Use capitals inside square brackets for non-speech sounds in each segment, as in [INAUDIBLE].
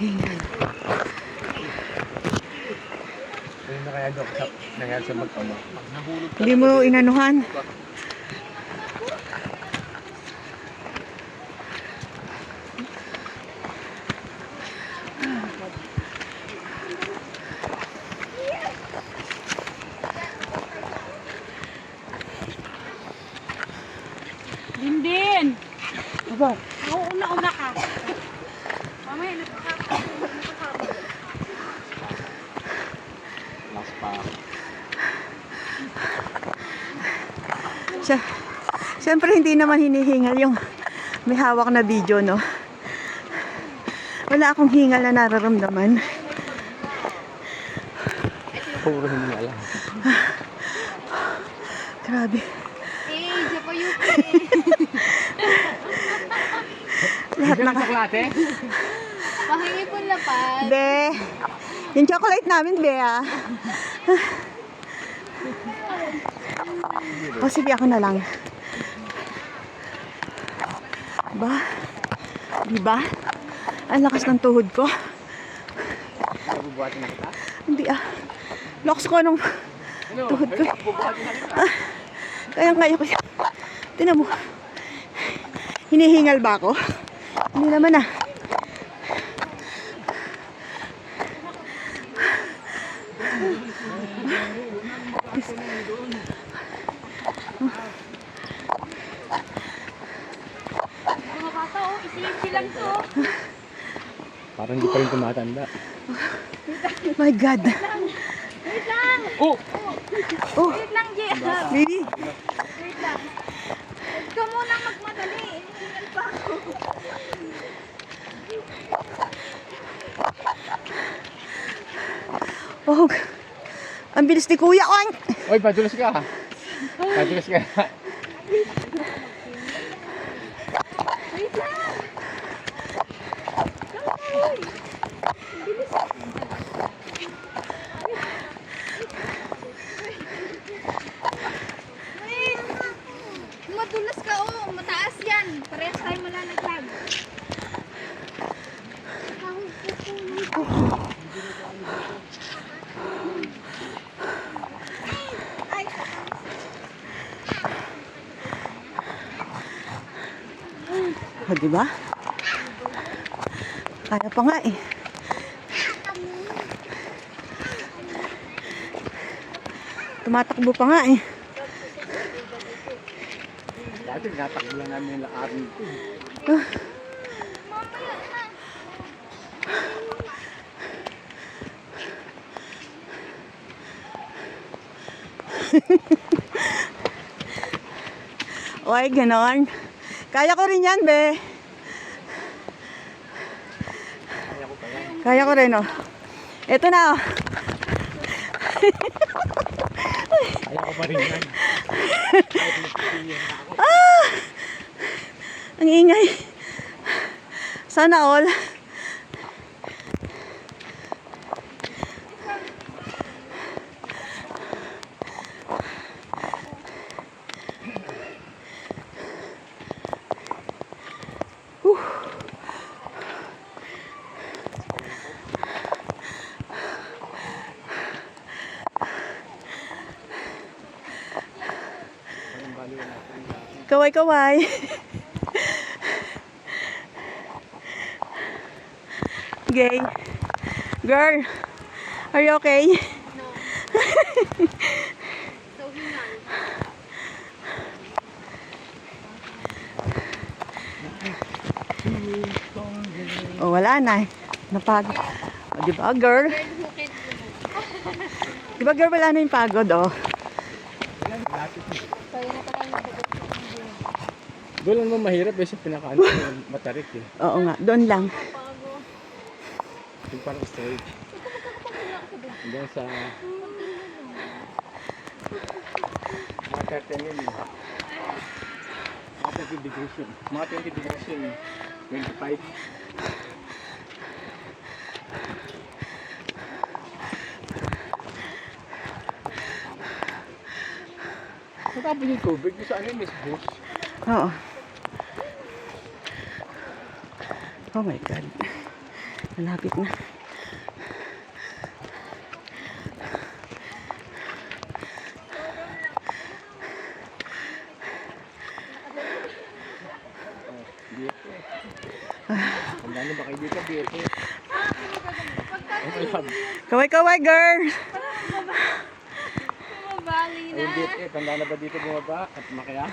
Na kaya Dok sa nangyari sa magkamo? Hindi mo inanuhan. Dindin! Aba, Nauuna-una ka. Siya. Siyempre hindi naman hinihingal yung may hawak na video, no? Wala akong hingal na nararamdaman. Puro hindi alam. Grabe. Eh, siya pa yung Lahat na chocolate? Pahingi po lapad. Be, yung chocolate namin, be, ah. O sige, ako na lang. Ba? Di ba? Ang lakas ng tuhod ko. Nabubuhatin na kita? Hindi ah. Lakas ko nung tuhod ko. Bubuhatin. Kaya kaya ko siya. Tinan mo. Hinihingal ba ako? Hindi naman ah. Mga bata, oh, isi-isi lang to. [LAUGHS] Parang hindi pa rin tumatanda. My God. Wait lang! Oh! Oh, Wait lang, Jay. baby. Wait lang. Huwag ka munang magmadali. Inihingal pa ako. Oh, ang bilis ni Kuya Oing. Oy, padulas ka. Padulas ka. Madulas ka, oh. Mataas yan. Parehas tayo malalaglag. O, di ba? Kaya pa nga eh. Tumatakbo pa nga eh. Dati natakbo lang namin yung laarin ko. Oy, ganon. Kaya ko rin yan, be. Kaya ko rin, oh. Ito na, oh. Kaya ko pa rin yan. Ang ingay. Sana all. Kaway kaway. Gay. Girl, are you okay? So, hingal. Oh, wala na. Napagod. Oh, di ba, girl? Di ba, girl, wala na yung pagod, oh. Kaya na pa tayo nasagot. Doon lang mo mahirap eh pinakaano matarik eh. Oo nga, doon lang. Yung parang straight. Hanggang sa... Mga 30 mil. Mga 30 degrees yun. Mga 20 degrees yun. 25. Natapos yung tubig yung sa ano yung Miss Bush. Oo. Oh my God. Malapit na. Lang. Kaway-kaway, girl! Mabali Ay, BFF, handa na ba dito bumaba at makaya?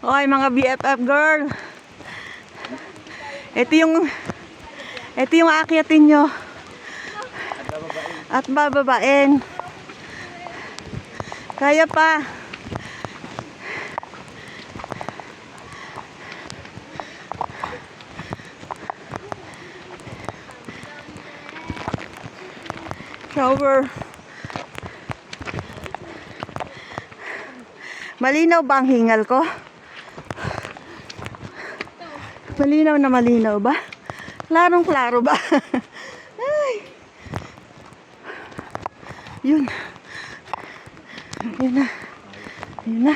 Oy, mga BFF girl! Ito yung... Ito yung aakyatin nyo. At bababain. Kaya pa. Shower. Malinaw ba ang hingal ko? Malinaw na malinaw ba? Klarong klaro ba? [LAUGHS] Ay. Yun. Yun na. Yun na.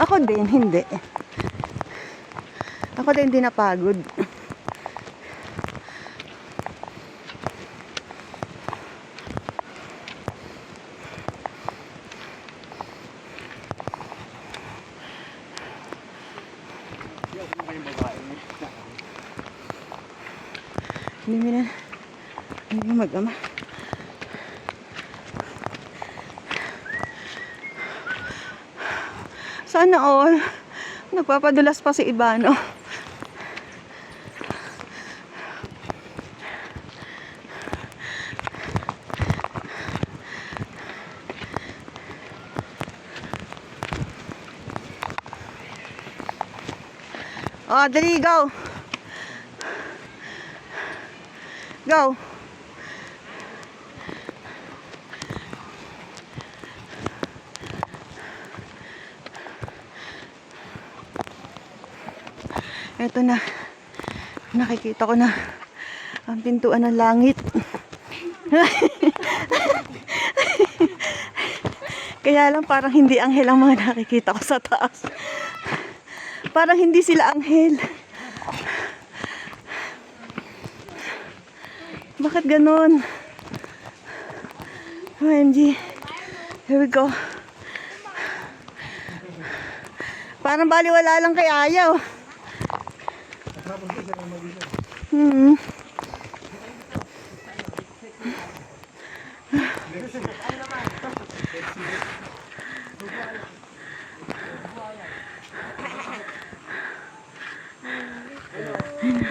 Ako din, hindi. Ako din, hindi napagod. Hindi na. Hindi mag-ama. Sana all. Nagpapadulas pa si Ibano. Oh, dali, go. Go. Ito na. Nakikita ko na ang pintuan ng langit. [LAUGHS] Kaya lang parang hindi anghel ang mga nakikita ko sa taas. Parang hindi sila anghel. Bakit ganun? OMG. Here we go. Parang baliwala lang kay Ayaw. Hmm.